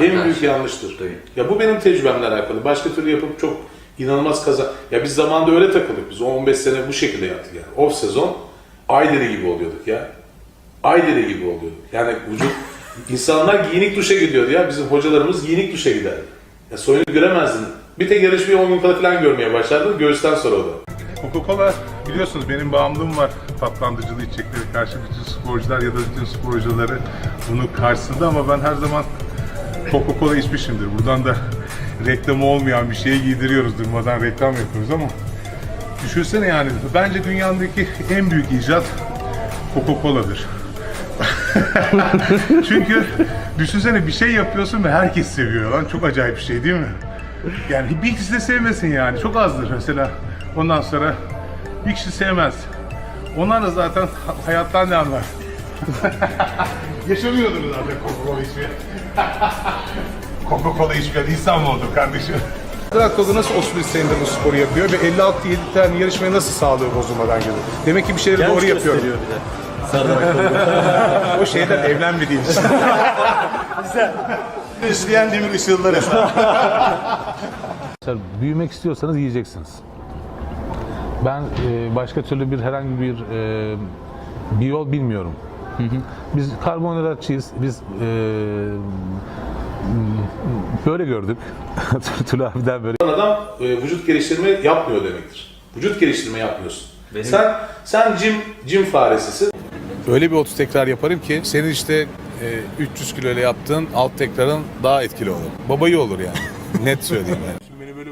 En büyük yanlıştır. duyun. Ya bu benim tecrübemle alakalı. Başka türlü yapıp çok inanılmaz kaza. Ya biz zamanda öyle takıldık. Biz 15 sene bu şekilde yaptık yani. Off sezon Aydere gibi oluyorduk ya. Aydere gibi oluyorduk. Yani vücut insanlar giyinik duşa gidiyordu ya. Bizim hocalarımız giyinik duşa giderdi. Ya soyunu göremezdin. Bir tek yarışmayı 10 gün kala falan görmeye başlardın. Göğüsten sonra o da. Coca-Cola biliyorsunuz benim bağımlılığım var tatlandırıcılı içecekleri karşı bütün sporcular ya da bütün sporcuları bunun karşısında ama ben her zaman Coca-Cola içmişimdir. Buradan da reklamı olmayan bir şeyi giydiriyoruz durmadan reklam yapıyoruz ama düşünsene yani bence dünyadaki en büyük icat Coca-Cola'dır. Çünkü düşünsene bir şey yapıyorsun ve herkes seviyor lan çok acayip bir şey değil mi? Yani bir kişi de sevmesin yani çok azdır mesela ondan sonra bir kişi sevmez. Onlar da zaten ha- hayattan ne anlar? Yaşamıyordur zaten Coca-Cola içmeyen. Coca-Cola içmeyen insan mı oldu kardeşim? Traktorda nasıl 31 senedir bu sporu yapıyor ve 56-7 tane yarışmayı nasıl sağlıyor bozulmadan gibi? Demek ki bir şeyleri doğru yapıyorum. o şeyden evlenmediğim için. İşleyen demir ışılları. Arkadaşlar büyümek istiyorsanız yiyeceksiniz. Ben e, başka türlü bir herhangi bir e, bir yol bilmiyorum. Biz karbonhidratçıyız. Biz e, böyle gördük. Tülay abiden böyle. Adam e, vücut geliştirme yapmıyor demektir. Vücut geliştirme yapmıyorsun. Benim- Sen sen jim jim faresisin. Öyle bir 30 tekrar yaparım ki senin işte e, 300 kilo ile yaptığın alt tekrarın daha etkili olur. Babayı olur yani. Net söyleyeyim yani.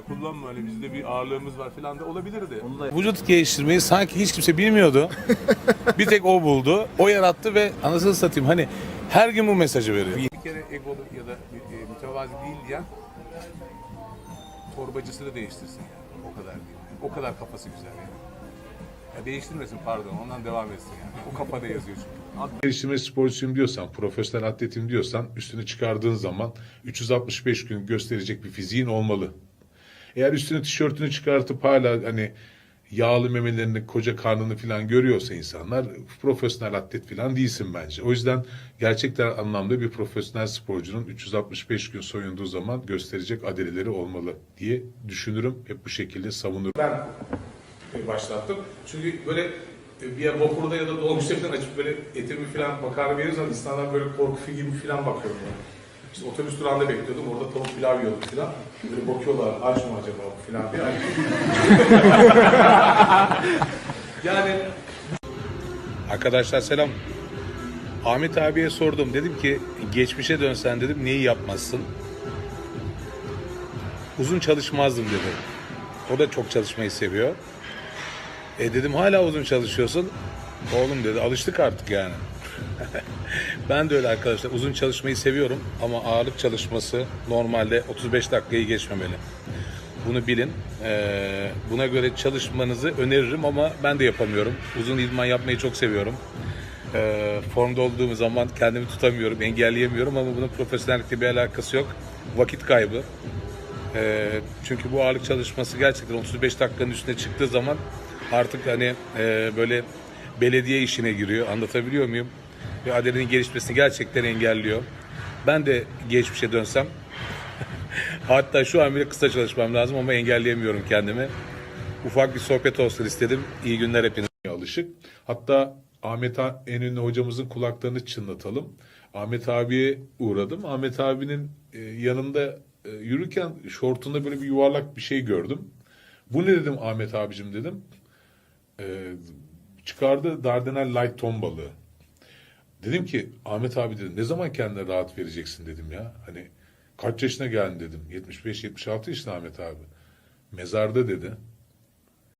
Böyle kullanma hani bizde bir ağırlığımız var falan da olabilirdi. Vücut geliştirmeyi sanki hiç kimse bilmiyordu. bir tek o buldu. O yarattı ve anasını satayım hani her gün bu mesajı veriyor. Bir kere egolu ya da e, mütevazi değil diyen torbacısını değiştirsin yani. O kadar değil. O kadar kafası güzel yani. Ya değiştirmesin pardon ondan devam etsin yani. O kafada yazıyor çünkü. geliştirme sporcusuyum diyorsan, profesyonel atletim diyorsan üstünü çıkardığın zaman 365 gün gösterecek bir fiziğin olmalı. Eğer üstüne tişörtünü çıkartıp hala hani yağlı memelerini, koca karnını falan görüyorsa insanlar profesyonel atlet falan değilsin bence. O yüzden gerçekten anlamda bir profesyonel sporcunun 365 gün soyunduğu zaman gösterecek adeleleri olmalı diye düşünürüm. Hep bu şekilde savunurum. Ben e, başlattım. Çünkü böyle e, bir yer vapurda ya da dolmuşta falan açıp böyle etimi falan makarna veriyoruz ama insanlar böyle korku filmi falan bakıyor. İşte otobüs durağında bekliyordum. Orada tavuk pilav yiyordum falan. Böyle bakıyorlar aç mı acaba bu falan diye. yani Arkadaşlar selam. Ahmet abiye sordum. Dedim ki geçmişe dönsen dedim neyi yapmazsın? Uzun çalışmazdım dedi. O da çok çalışmayı seviyor. E dedim hala uzun çalışıyorsun. Oğlum dedi alıştık artık yani. ben de öyle arkadaşlar uzun çalışmayı seviyorum ama ağırlık çalışması normalde 35 dakikayı geçmemeli. Bunu bilin. Ee, buna göre çalışmanızı öneririm ama ben de yapamıyorum. Uzun idman yapmayı çok seviyorum. Ee, formda olduğum zaman kendimi tutamıyorum, engelleyemiyorum ama bunun profesyonellikle bir alakası yok. Vakit kaybı. Ee, çünkü bu ağırlık çalışması gerçekten 35 dakikanın üstüne çıktığı zaman artık hani e, böyle belediye işine giriyor. Anlatabiliyor muyum? Ve adaletin gelişmesini gerçekten engelliyor. Ben de geçmişe dönsem Hatta şu an bile kısa çalışmam lazım ama engelleyemiyorum kendimi. Ufak bir sohbet olsun istedim. İyi günler hepinize. alışık. Hatta Ahmet en ünlü hocamızın kulaklarını çınlatalım. Ahmet abiye uğradım. Ahmet abinin e, yanında e, yürürken şortunda böyle bir yuvarlak bir şey gördüm. Bu ne dedim Ahmet abicim dedim. E, çıkardı Dardanel Light ton balığı. Dedim ki Ahmet abi dedim ne zaman kendine rahat vereceksin dedim ya. Hani kaç yaşına geldin dedim. 75-76 yaşında Ahmet abi. Mezarda dedi.